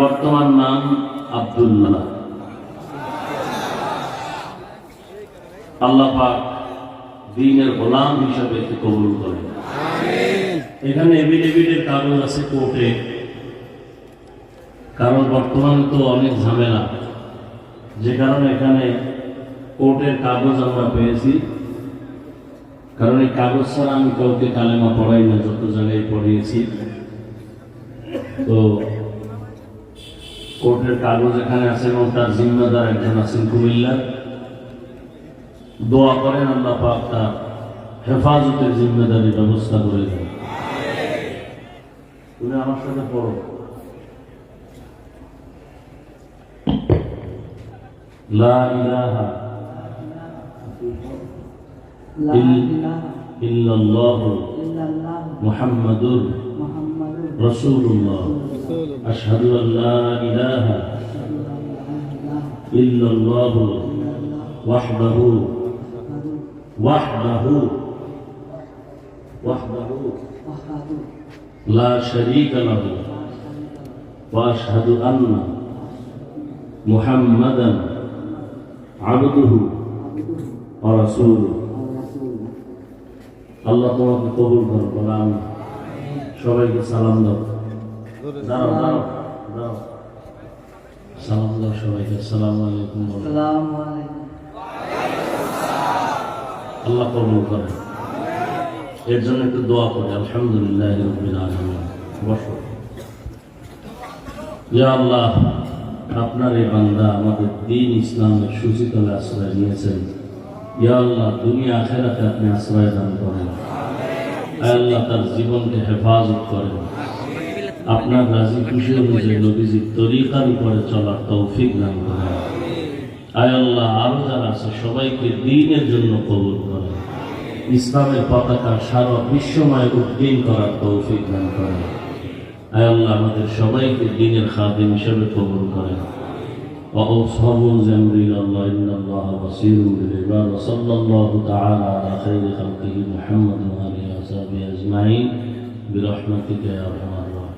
বর্তমান নাম আব্দুল্লাহ। আল্লাহ পাক দিনের গোলাম হিসাবে কবুল করেন। এখানে এভিডেভিডের কাগজ আছে কোর্টে। কারণ বর্তমানে তো অনেক ঝামেলা। যে কারণে এখানে কোর্টের কাগজ আমরা পেয়েছি। কারণ এই কাগজ ছাড়া আমি কাউকে কালেমা পড়াই না, যত জায়গায় পড়িয়েছি। তো কোর্টের কাগজ এখানে আছে এবং তার জিম্মাদার একজন আছেন কুমিল্লার। দোয়া করেন আল্লাহ পাক তার হেফাজতের জিম্মেদারির ব্যবস্থা করে দেন। তুমি আমার সাথে পড়ো। লা মুহাম্মাদুর রাসূলুল্লাহ। আশহাদু আল লা ইলাহা ইল্লাল্লাহু ওয়াহদাহু ওয়াহদাহু ওয়াহদাহু وحده لا شريك له واشهد ان محمدا عبده ورسوله ورسوله আল্লাহ তোমাকে কবুল করো বলে আমি সবাইকে সালাম দাও সালাম দাও সবাইকে আসসালামু আলাইকুম আল্লাহ কবুল করে। এর জন্য একটু দোয়া করি আলহামদুলিল্লাহ বসো। আল্লাহ আপনার এই বান্দা আমাদের দিন ইসলামের সুচিতলে আশ্রয় নিয়েছেন। ইয়া আল্লাহ দুনিয়া আখেরাতে আপনি আশ্রয় দান করেন। আল্লাহ তার জীবনকে হেফাজত করেন। আপনার রাজি খুশি অনুযায়ী নবীজির তরিকার উপরে চলার তৌফিক দান করেন আয় আল্লাহ আরো যারা আছে সবাইকে দিনের জন্য কবুল করেন ইসলামের পতাকা সারা বিশ্বময় উদ্দিন করার তৌফিক দান করেন আয় আল্লাহ আমাদের সবাইকে দিনের খাদিম হিসেবে কবুল করেন وأوصابوا زمري الله إن الله بصير بالعباد وصلى الله تعالى على خير خلقه محمد وآله وصحبه أجمعين برحمتك يا أرحم